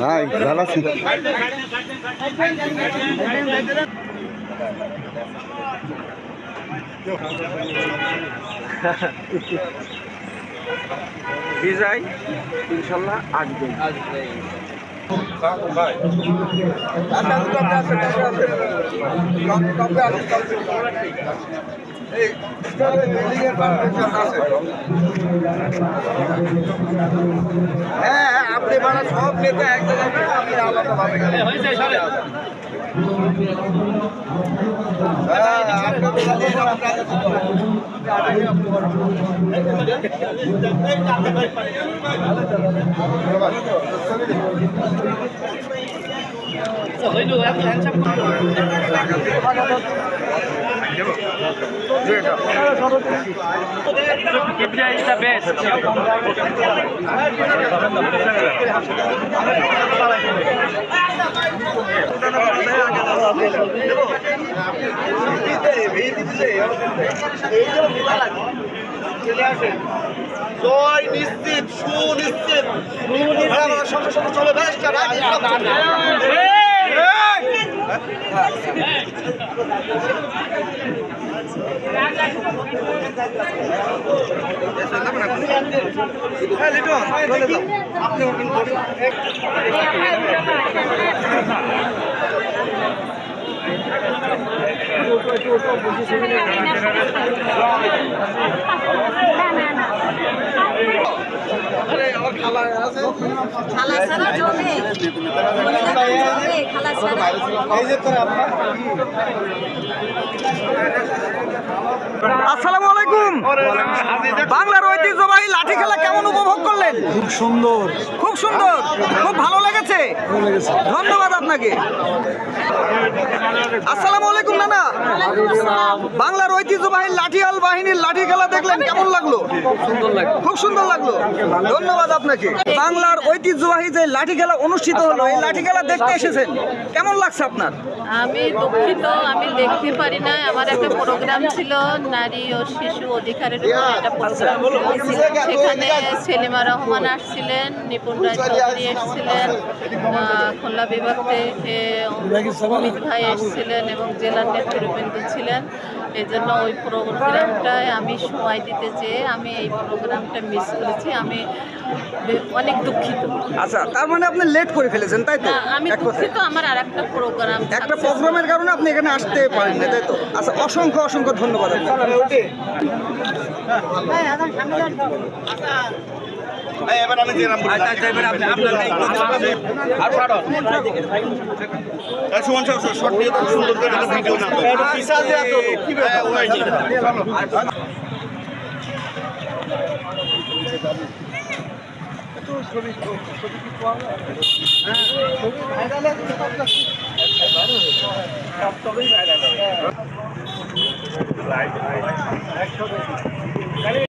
High ভালো আছি বিজয় ইনশাল্লাহ আসবে হ্যাঁ হ্যাঁ, আপনি মানে সব নেতা এক জায়গায় আলাদা ভাবে India is the best. জয় নিশ্চিত সুনিশ্চিত হ্যাঁ, চলে বেশ না খালা ছাড়া আসসালামু আলাইকুম। বাংলার ঐতিহ্যবাহী লাঠি খেলা কেমন উপভোগ করলেন খুব সুন্দর। খুব সুন্দর। খুব ভালো লেগেছে। ধন্যবাদ আপনাকে। আসসালামু আলাইকুম নানা। বাংলার ঐতিহ্যবাহী লাঠিয়াল বাহিনীর লাঠি খেলা দেখলেন কেমন লাগল? খুব সুন্দর লাগল। ধন্যবাদ আপনাকে। বাংলার ঐতিহ্যবাহী যে লাঠি খেলা অনুষ্ঠিত হলো এই লাঠি খেলা দেখতে এসেছেন। কেমন লাগছে আপনার? আমি দুঃখিত আমি দেখতে পারি না আমার একটা প্রোগ্রাম ছিল নারী ও শিশু অধিকারের উপর একটা প্রোগ্রাম ছিল। সেখানে সেলিমা রহমান আসছিলেন নিপুণ রায় চৌধুরী এসেছিলেন খুলনা বিভাগ থেকে অমিত ভাই এসেছিলেন এবং জেলার নেতৃবৃন্দ ছিলেন। এই জন্য ওই প্রোগ্রামটায় আমি সময় দিতে চেয়ে আমি এই প্রোগ্রামটা মিস করেছি। আমি অনেক দুঃখিত। আচ্ছা তার মানে আপনি লেট করে ফেলেছেন তাই তো? আমি দুঃখিত আমার আর একটা প্রোগ্রাম একটা প্রোগ্রামের কারণে আপনি এখানে আসতে পারেন না তাই তো? আচ্ছা অসংখ্য অসংখ্য ধন্যবাদ আপনাকে। এবার আমি দিলাম সুমন সাহেব শর্ট তো সুন্দর করে ভিডিও না হ্যাঁ, ওই যে।